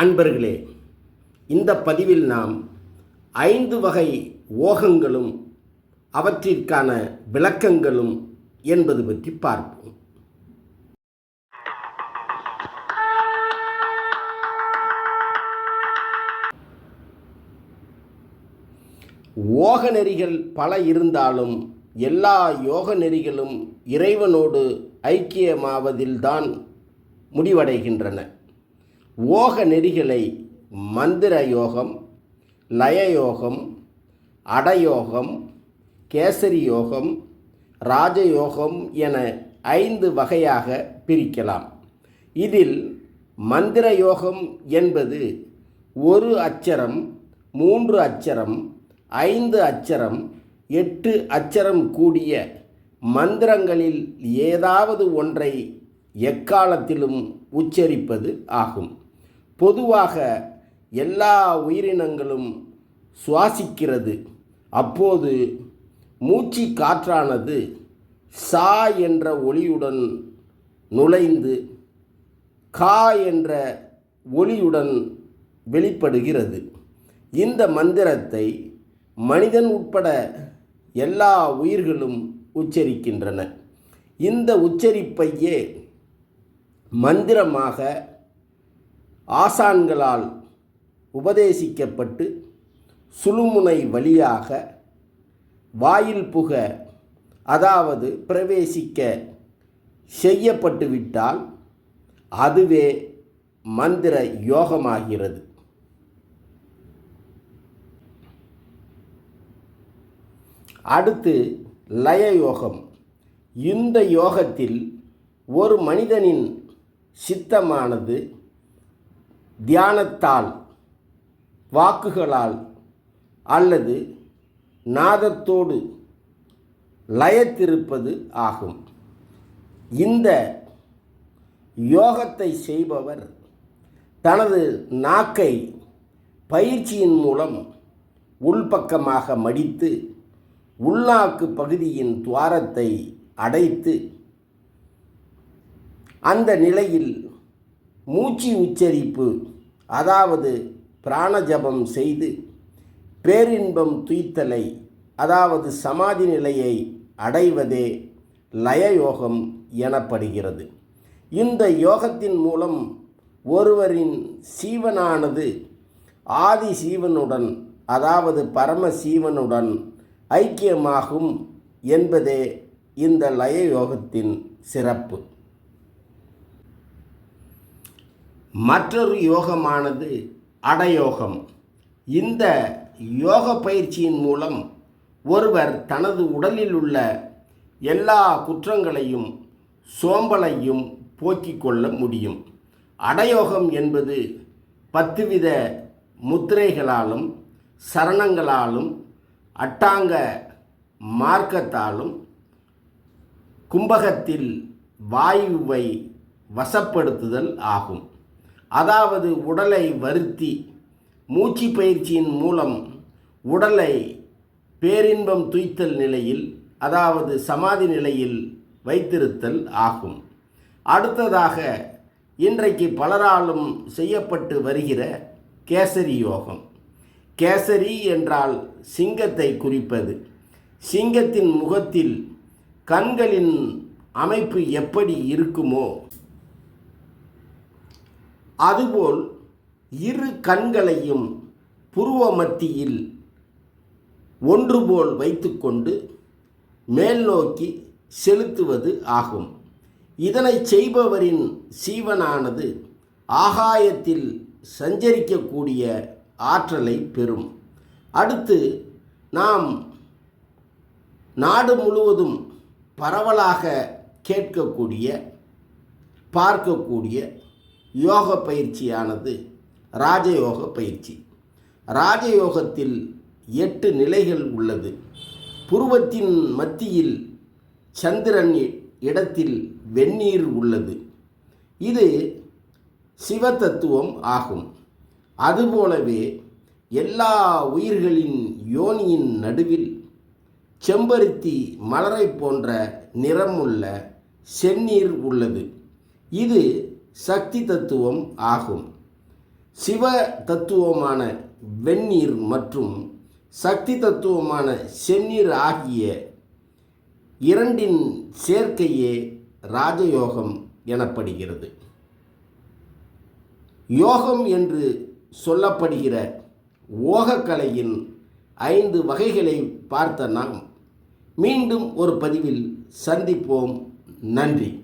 அன்பர்களே இந்த பதிவில் நாம் ஐந்து வகை ஓகங்களும் அவற்றிற்கான விளக்கங்களும் என்பது பற்றி பார்ப்போம். ஓக நெறிகள் பல இருந்தாலும் எல்லா யோக நெறிகளும் இறைவனோடு ஐக்கியமாவதில்தான் முடிவடைகின்றன. ஓக நெறிகளை மந்திர யோகம் லயயோகம் அடயோகம் கேசரி யோகம் ராஜயோகம் என ஐந்து வகையாக பிரிக்கலாம். இதில் மந்திர யோகம் என்பது ஒரு அச்சரம் மூன்று அச்சரம் ஐந்து அச்சரம் எட்டு அச்சரம் கூடிய மந்திரங்களில் ஏதாவது ஒன்றை எக்காலத்திலும் உச்சரிப்பது ஆகும். பொதுவாக எல்லா உயிரினங்களும் சுவாசிக்கிறது. அப்போது மூச்சு காற்றானது சா என்ற ஒளியுடன் நுழைந்து கா என்ற ஒளியுடன் வெளிப்படுகிறது. இந்த மந்திரத்தை மனிதன் உட்பட எல்லா உயிர்களும் உச்சரிக்கின்றன. இந்த உச்சரிப்பையே மந்திரமாக ஆசான்களால் உபதேசிக்கப்பட்டு சுழுமுனை வழியாக வாயில் புக அதாவது பிரவேசிக்க செய்யப்பட்டுவிட்டால் அதுவே மந்திர யோகமாகிறது. அடுத்து லய யோகம். இந்த யோகத்தில் ஒரு மனிதனின் சித்தமானது தியானத்தால் வாக்குகளால் அல்லது நாதத்தோடு லயத்திருப்பது ஆகும். இந்த யோகத்தை செய்பவர் தனது நாக்கை பயிற்சியின் மூலம் உள்பக்கமாக மடித்து உள்நாக்கு பகுதியின் துவாரத்தை அடைத்து அந்த நிலையில் மூச்சு உச்சரிப்பு அதாவது பிராணஜபம் செய்து பேரின்பம் துய்த்தலை அதாவது சமாதி நிலையை அடைவதே லயயோகம் எனப்படுகிறது. இந்த யோகத்தின் மூலம் ஒருவரின் சீவனானது ஆதி சீவனுடன் அதாவது பரம சீவனுடன் ஐக்கியமாகும் என்பதே இந்த லய யோகத்தின் சிறப்பு. மற்றொரு யோகமானது அடயோகம். இந்த யோக பயிற்சியின் மூலம் ஒருவர் தனது உடலில் உள்ள எல்லா குற்றங்களையும் சோம்பலையும் போக்கிக் கொள்ள முடியும். அடயோகம் என்பது பத்துவித முத்திரைகளாலும் சரணங்களாலும் அட்டாங்க மார்க்கத்தாலும் கும்பகத்தில் வாயுவை வசப்படுத்துதல் ஆகும். அதாவது உடலை வருத்தி மூச்சு பயிற்சியின் மூலம் உடலை பேரின்பம் துய்த்தல் நிலையில் அதாவது சமாதி நிலையில் வைத்திருத்தல் ஆகும். அடுத்ததாக இன்றைக்கு பலராலும் செய்யப்பட்டு வருகிற கேசரி யோகம். கேசரி என்றால் சிங்கத்தை குறிப்பது. சிங்கத்தின் முகத்தில் கண்களின் அமைப்பு எப்படி இருக்குமோ அதுபோல் இரு கண்களையும் புருவ மத்தியில் ஒன்றுபோல் வைத்துக்கொண்டு மேல் நோக்கி செலுத்துவது ஆகும். இதனை செய்பவரின் சீவனானது ஆகாயத்தில் சஞ்சரிக்கக்கூடிய ஆற்றலை பெறும். அடுத்து நாம் நாடு முழுவதும் பரவலாக கேட்கக்கூடிய பார்க்கக்கூடிய யோக பயிற்சியானது ராஜயோக பயிற்சி. ராஜயோகத்தில் எட்டு நிலைகள் உள்ளது. புருவத்தின் மத்தியில் சந்திரன் இடத்தில் வெந்நீர் உள்ளது. இது சிவதத்துவம் ஆகும். அதுபோலவே எல்லா உயிர்களின் யோனியின் நடுவில் செம்பருத்தி மலரை போன்ற நிறமுள்ள செந்நீர் உள்ளது. இது சக்தி தத்துவம் ஆகும். சிவ தத்துவமான வெந்நீர் மற்றும் சக்தி தத்துவமான செந்நீர் ஆகிய இரண்டின் சேர்க்கையே ராஜயோகம் எனப்படுகிறது. யோகம் என்று சொல்லப்படுகிற ஓகக்கலையின் ஐந்து வகைகளை பார்த்த நாம் மீண்டும் ஒரு பதிவில் சந்திப்போம். நன்றி.